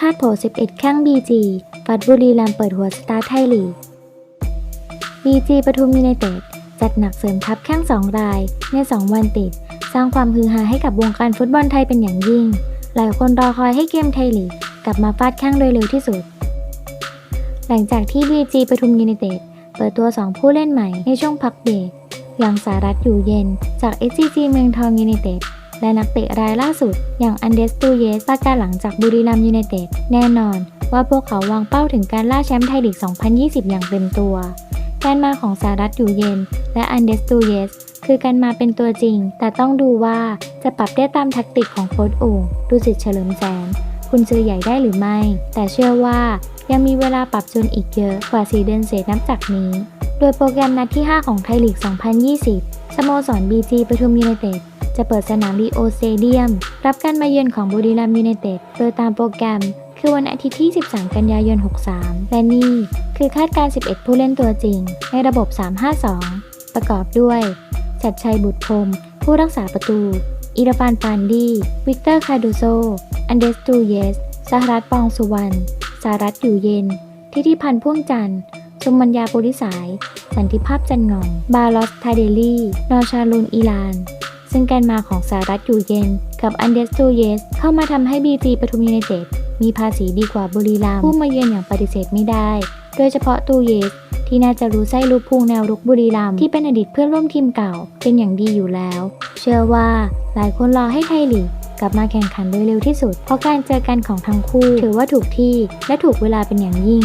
คาดโผ 11 แข้ง BG ฟัดบุรีรัมเปิดหัวสตาร์ไทยลีก BG ปทุมยูไนเต็ดจัดหนักเสริมทัพแข้ง2ราย ใน 2 วันติด สร้างความฮือฮาให้กับวงการฟุตบอลไทยเป็นอย่างยิ่ง หลายคนรอคอยให้เกมไทยลีกกลับมาฟาดแข้งโดยเร็วที่สุด หลังจากที่ BG ปทุมยูไนเต็ดเปิดตัว 2 ผู้เล่นใหม่ในช่วงพักเบรกอย่างสารัตอยู่เย็นจาก SCG เมืองทองยูไนเต็ด และนักเตะรายล่าสุด อย่างอันเดสตูเยสประกาศหลังจากบุรีรัมยูไนเต็ดแน่นอน ว่าพวกเขาวางเป้าถึงการล่าแชมป์ไทยลีก 2020 อย่างเต็มตัว การมาของสารัตอยู่เย็น และอันเดสตูเยสคือการมาเป็นตัวจริง แต่ต้องดูว่าจะปรับได้ตามแท็กติกของโค้ชโอ่งดูสิทธิ์เฉลิมแสน คุณซื้อใหญ่ได้หรือไม่ แต่เชื่อว่ายังมีเวลาปรับจูนอีกเยอะกว่า 4 เดือนเศษนับจากนี้ โดยโปรแกรมนัดที่ 5 ของไทยลีก 2020 สโมสร BG ปทุมยูไนเต็ด จะเปิดสนามลีโอสเตเดียม รับการมาเยือนของบุรีรัมย์ยูไนเต็ดโดยตามโปรแกรม คือวันอาทิตย์ที่ 13 กันยายน 63 และนี่คือคาดการณ์11 ผู้เล่นตัวจริง ในระบบ 352 ประกอบด้วยชัดชัยบุตรพรมผู้รักษาประตู อิรฟานปานดีวิกเตอร์คาดูโซ อันเดสตูเยสสหรัฐปองสุวรรณสารัตอยู่เย็น ทิติพันธ์พ่วงจันทร์สุมัญญาปุริสาย สันติภาพจันงอง บาลอสทาเดลี่ นอชาลุนอีลาน ซึ่งการมาของสารัตอยู่เย็น กับอันเดสตูเยสเข้ามาทำให้บีจีปทุมยูไนเต็ดมีภาษีดีกว่าบุรีรัมย์ผู้มาเยือนอย่างปฏิเสธไม่ได้ โดยเฉพาะตูเยสที่น่าจะรู้ไส้รู้พุงแนวรุกบุรีรัมย์ที่เป็นอดีตเพื่อนร่วมทีมเก่า เป็นอย่างดีอยู่แล้ว เชื่อว่าหลายคนรอให้ไทยลีกกลับมาแข่งขันโดยเร็วที่สุด เพราะการเจอกันของทั้งคู่ถือว่าถูกที่และถูกเวลาเป็นอย่างยิ่ง